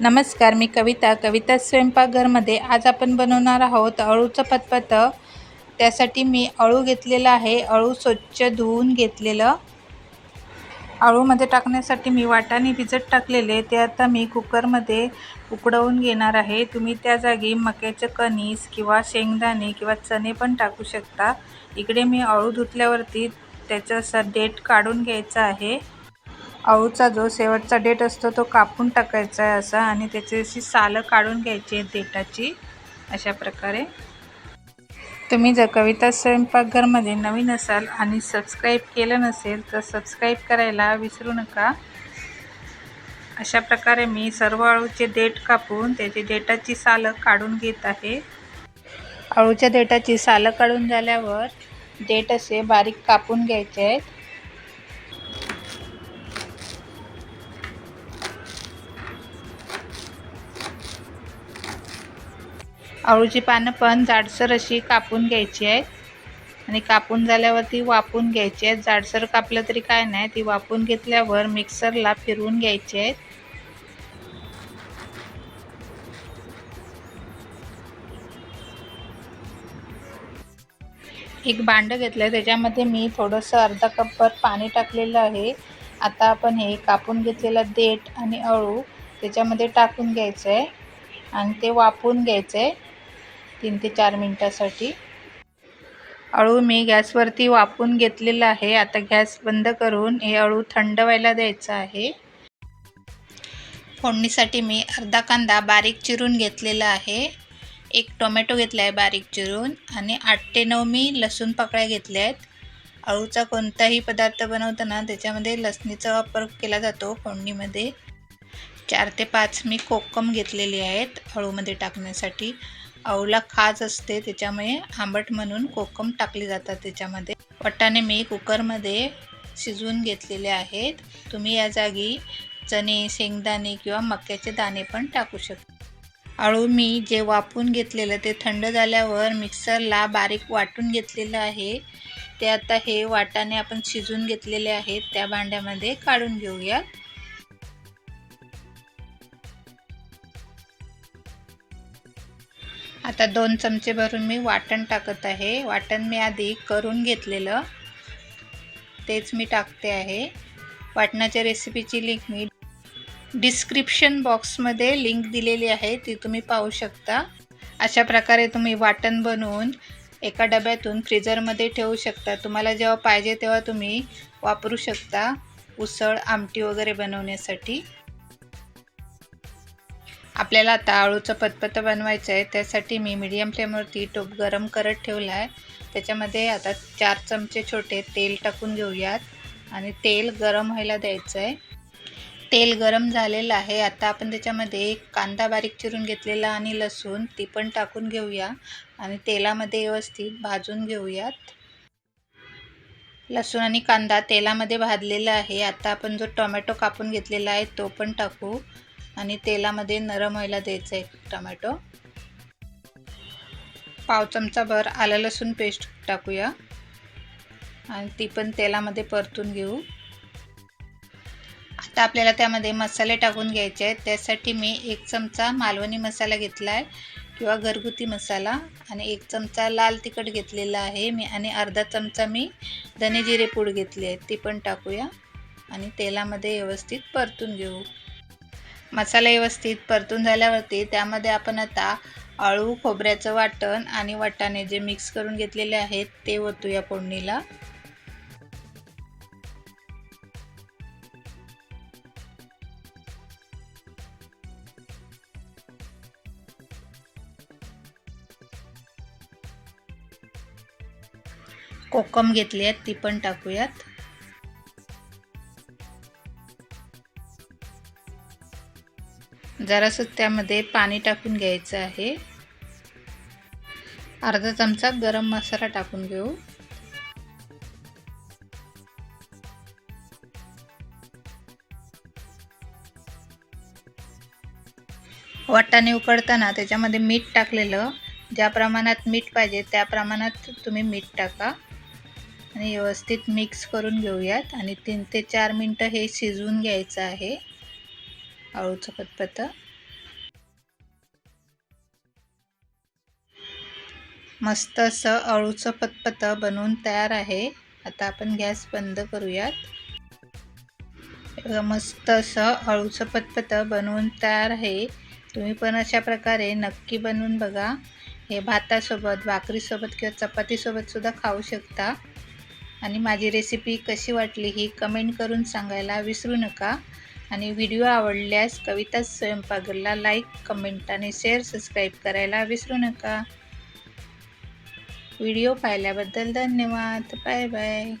नमस्कार मी कविता. कविता स्वयंपाकघरमध्ये आज आपण बनवणार आहोत अळूचं पतपत त्यासाठी मी अळू घेतलेलं आहे. अळू स्वच्छ धुवून घेतलेलं. अळूमध्ये टाकण्यासाठी मी वाटाणे भिजत टाकलेले. ते आता मी कुकरमध्ये उकडवून घेणार आहे. तुम्ही त्या जागी मक्याचं कणीस किंवा शेंगदाणे किंवा चणे पण टाकू शकता. इकडे मी अळू धुतल्यावरती त्याचं असं डेट काढून घ्यायचं आहे. अळूचा जो शेवटचा डेट असतो तो कापून टाकायचा आहे असा आणि त्याची अशी सालं काढून घ्यायची आहे देठाची अशा प्रकारे. तुम्ही जर कविता स्वयंपाकघरमध्ये नवीन असाल आणि सबस्क्राईब केलं नसेल तर सबस्क्राईब करायला विसरू नका. अशा प्रकारे मी सर्व अळूचे देठ कापून त्याची देठाची सालं काढून घेत आहे. अळूच्या देठाची सालं काढून झाल्यावर देठ असे बारीक कापून घ्यायचे आहेत. अळूची पानं पण जाडसर अशी कापून घ्यायची आहेत. आणि कापून झाल्यावरती वापून घ्यायची आहेत. जाडसर कापलं तरी काय नाही ती वापून घेतल्यावर मिक्सरला फिरवून घ्यायची आहेत. एक भांडं घेतलं आहे त्याच्यामध्ये मी थोडंसं अर्धा कपभर पाणी टाकलेलं आहे. आता आपण हे कापून घेतलेलं देठ आणि अळू त्याच्यामध्ये टाकून घ्यायचं आहे आणि ते वापून घ्यायचं आहे तीन ते चार मिनटासाठी. अळू मी गॅसवरती वापून घेतलेलं आहे. आता गॅस बंद करून हे अळू थंड व्हायला द्यायचं आहे. फोडणीसाठी मी अर्धा कांदा बारीक चिरून घेतलेला आहे. एक टोमॅटो घेतला आहे बारीक चिरून आणि आठ ते नऊ मी लसूण पाकळ्या घेतल्या आहेत. अळूचा कोणताही पदार्थ बनवताना त्याच्यामध्ये लसणीचा वापर केला जातो फोडणीमध्ये. चार ते पाच मी कोकम घेतलेली आहेत अळूमध्ये टाकण्यासाठी. अळूला खाज असते त्याच्यामुळे आंबट म्हणून कोकम टाकले जातात त्याच्यामध्ये. वटाणे मी कुकरमध्ये शिजवून घेतलेले आहेत. तुम्ही या जागी चणे शेंगदाणे किंवा मक्याचे दाणे पण टाकू शकता. अळू मी जे वापून घेतलेलं ते थंड झाल्यावर मिक्सरला बारीक वाटून घेतलेलं आहे. ते आता हे वाटाणे आपण शिजून घेतलेले आहेत. त्या भांड्यामध्ये काढून घेऊयात आता दोन चमचे भरून मी वाटण टाकत आहे. वाटण मी आधी करून घेतलेलं. तेच मी टाकते आहे. वाटणाच्या रेसिपीची लिंक मी डिस्क्रिप्शन बॉक्समध्ये लिंक दिलेली आहे. ती तुम्ही पाहू शकता. अशा प्रकारे तुम्ही वाटण बनवून एका डब्यातून फ्रीजरमध्ये ठेवू शकता. तुम्हाला जेव्हा पाहिजे तेव्हा तुम्ही वापरू शकता. उसळ आमटी वगैरे बनवण्यासाठी. आपल्याला आता आळूचं पतपतं बनवायचं आहे त्यासाठी मी मीडियम फ्लेमवरती टोप गरम करत ठेवला आहे. त्याच्यामध्ये आता चार चमचे छोटे तेल टाकून घेऊयात. आणि तेल गरम व्हायला द्यायचं आहे. तेल गरम झालेलं आहे. आता आपण त्याच्यामध्ये कांदा बारीक चिरून घेतलेला आणि लसूण ती पण टाकून घेऊया. आणि तेलामध्ये व्यवस्थित भाजून घेऊयात. लसूण आणि कांदा तेलामध्ये भाजलेला आहे. आता आपण जो टोमॅटो कापून घेतलेला आहे तो पण टाकू. आणि तेलामध्ये नरम व्हायला द्यायचं आहे टमॅटो. पाव चमचा भर आलं लसूण पेस्ट टाकूया. आणि ती पण तेलामध्ये परतून घेऊ. आता आपल्याला त्यामध्ये मसाले टाकून घ्यायचे आहेत. त्यासाठी मी एक चमचा मालवणी मसाला घेतला आहे किंवा घरगुती मसाला आणि एक चमचा लाल तिखट घेतलेला आहे मी आणि अर्धा चमचा मी धने जिरे पूड घेतली आहे ती पण टाकूया आणि तेलामध्ये व्यवस्थित परतून घेऊ. मसाला व्यवस्थित परतून झाल्यावरती त्यामध्ये आपण आता अळू खोबऱ्याचं वाटण आणि वाटाणे जे मिक्स करून घेतलेले आहेत ते ओतूया फोडणीला. कोकम घेतली आहेत ती पण टाकूयात. जरासं त्यामध्ये पाणी टाकून घ्यायचं आहे. अर्धा चमचा गरम मसाला टाकून घेऊ. वाटाणे उकडताना त्याच्यामध्ये मीठ टाकलेलं ज्या प्रमाणात मीठ पाहिजे त्या प्रमाणात तुम्ही मीठ टाका. आणि व्यवस्थित मिक्स करून घेऊयात. आणि तीन ते चार मिनटं हे शिजवून घ्यायचं आहे. आळूचं पतपतं मस्त असं अळूचं पतपतं बनवून तयार आहे. आता आपण गॅस बंद करूयात. मस्त असं अळूचं पतपतं बनवून तयार आहे. तुम्ही पण अशा प्रकारे नक्की बनवून बघा. हे भातासोबत भाकरीसोबत किंवा चपातीसोबतसुद्धा खाऊ शकता. आणि माझी रेसिपी कशी वाटली ही कमेंट करून सांगायला विसरू नका. आणि व्हिडिओ आवडल्यास कविता स्वयंपाकला लाईक कमेंट आणि शेअर सबस्क्राईब करायला विसरू नका. व्हिडिओ पाहिल्याबद्दल धन्यवाद. Bye bye